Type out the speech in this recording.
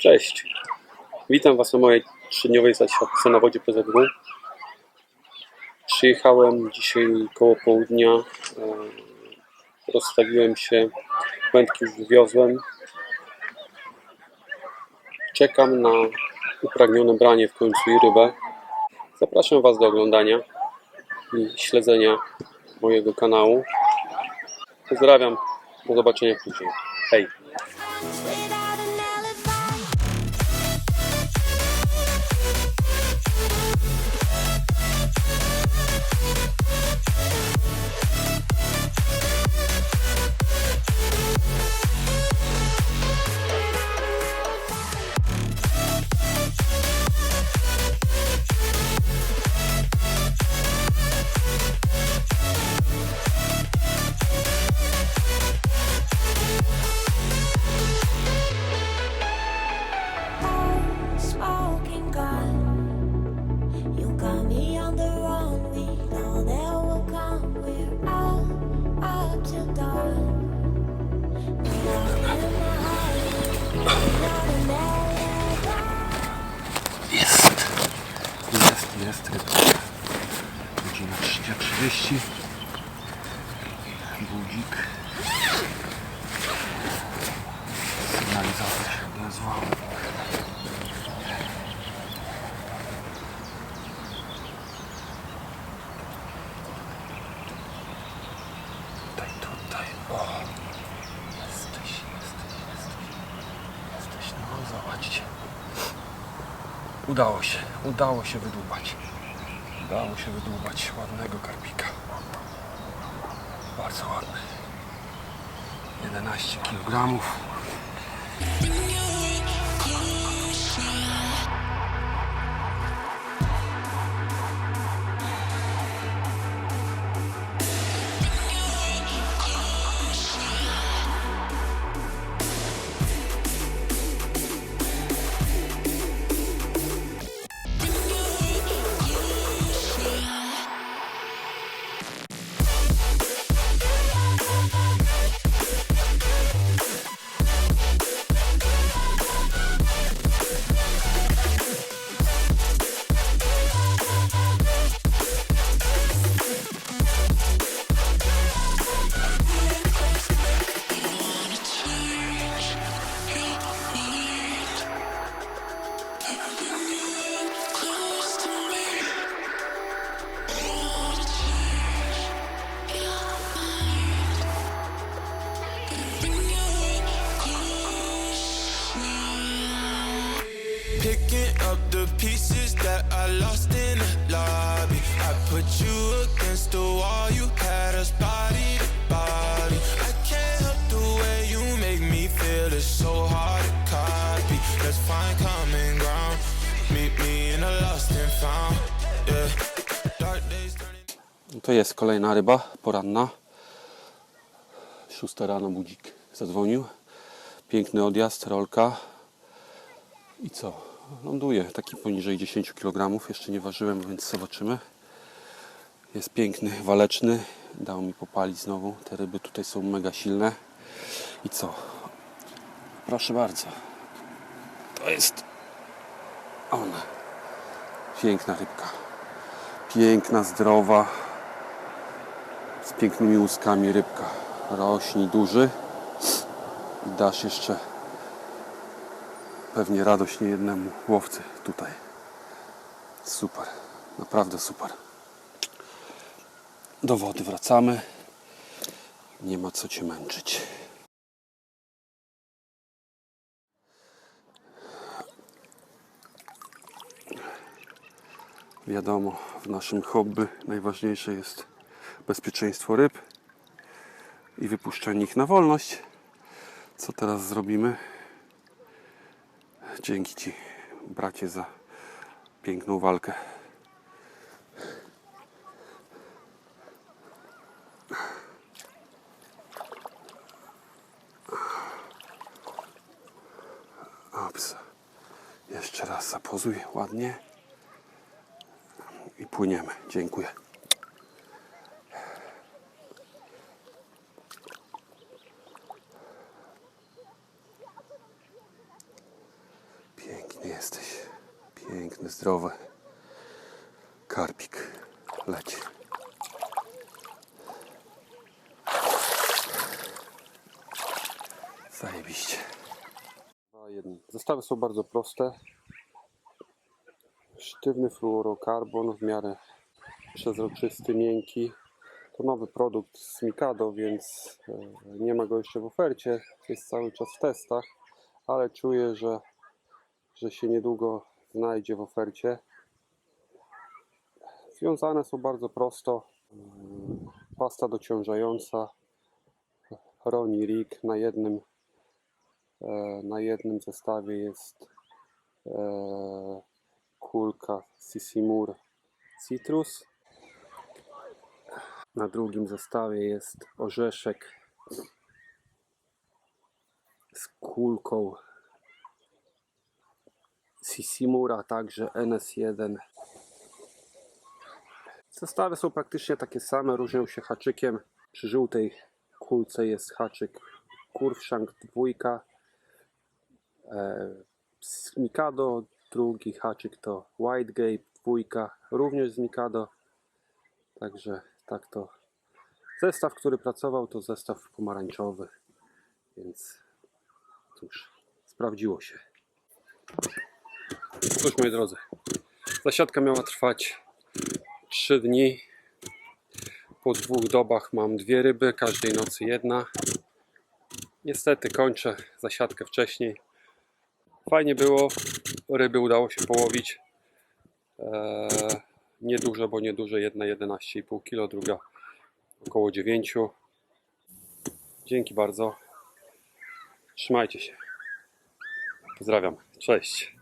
Cześć. Witam Was na mojej trzydniowej zasiadce na wodzie PZW. Przyjechałem dzisiaj koło południa. e, Rozstawiłem się, wędki już wywiozłem. Czekam na upragnione branie w końcu i rybę. Zapraszam Was do oglądania i śledzenia mojego kanału. Pozdrawiam. Do zobaczenia później. Hej. Jest. Godzina 3.30. Budzik. Sygnalizator się odezwał. Tutaj, tutaj. O! Udało się, udało się wydłubać. Udało się wydłubać ładnego karpika. Bardzo ładny. 11 kg. Picking up the pieces that I lost in the lobby. I put you against the wall, you had us body to body. I can't help the way you make me feel, it's so hard to copy. Let's find common ground. Meet me in a lost and found. Yeah. To jest kolejna ryba poranna. 6 rano budzik zadzwonił. Piękny odjazd, rolka. I co? Ląduje taki poniżej 10 kg. Jeszcze nie ważyłem, więc zobaczymy. Jest piękny, waleczny. Dał mi popalić znowu. Te ryby tutaj są mega silne. I co? Proszę bardzo. To jest ona. Piękna rybka. Piękna, zdrowa z pięknymi łuskami rybka. Rośni duży i dasz jeszcze pewnie radość niejednemu łowcy tutaj. Super, naprawdę super. Do wody wracamy. Nie ma co cię męczyć. Wiadomo, w naszym hobby najważniejsze jest bezpieczeństwo ryb i wypuszczenie ich na wolność. Co teraz zrobimy? Dzięki Ci, bracie, za piękną walkę. Ops. Jeszcze raz zapozuj ładnie i płyniemy. Dziękuję. Litrowy. Karpik leci. Zajebiście. Zestawy są bardzo proste. Sztywny fluorokarbon, w miarę przezroczysty, miękki. To nowy produkt z Mikado, więc e, nie ma go jeszcze w ofercie. Jest cały czas w testach, ale czuję, że, że się niedługo znajdzie w ofercie. Związane są bardzo prosto. Pasta dociążająca, Roni Rig na jednym e, na jednym zestawie jest e, kulka Sissimur Citrus. Na drugim zestawie jest orzeszek z kulką Sissimura, także NS1. Zestawy są praktycznie takie same, różnią się haczykiem. Przy żółtej kulce jest haczyk Kurwshank dwójka. E, z Mikado drugi haczyk to Whitegate dwójka, również z Mikado. Także tak to. Zestaw, który pracował, to zestaw pomarańczowy, więc cóż, sprawdziło się. Cóż, moi drodzy, zasiadka miała trwać 3 dni. Po dwóch dobach mam dwie ryby, każdej nocy jedna. Niestety kończę zasiadkę wcześniej. Fajnie było, ryby udało się połowić. Eee, nieduże, bo nieduże, jedna 11,5 kg, druga około 9. Dzięki bardzo. Trzymajcie się. Pozdrawiam. Cześć.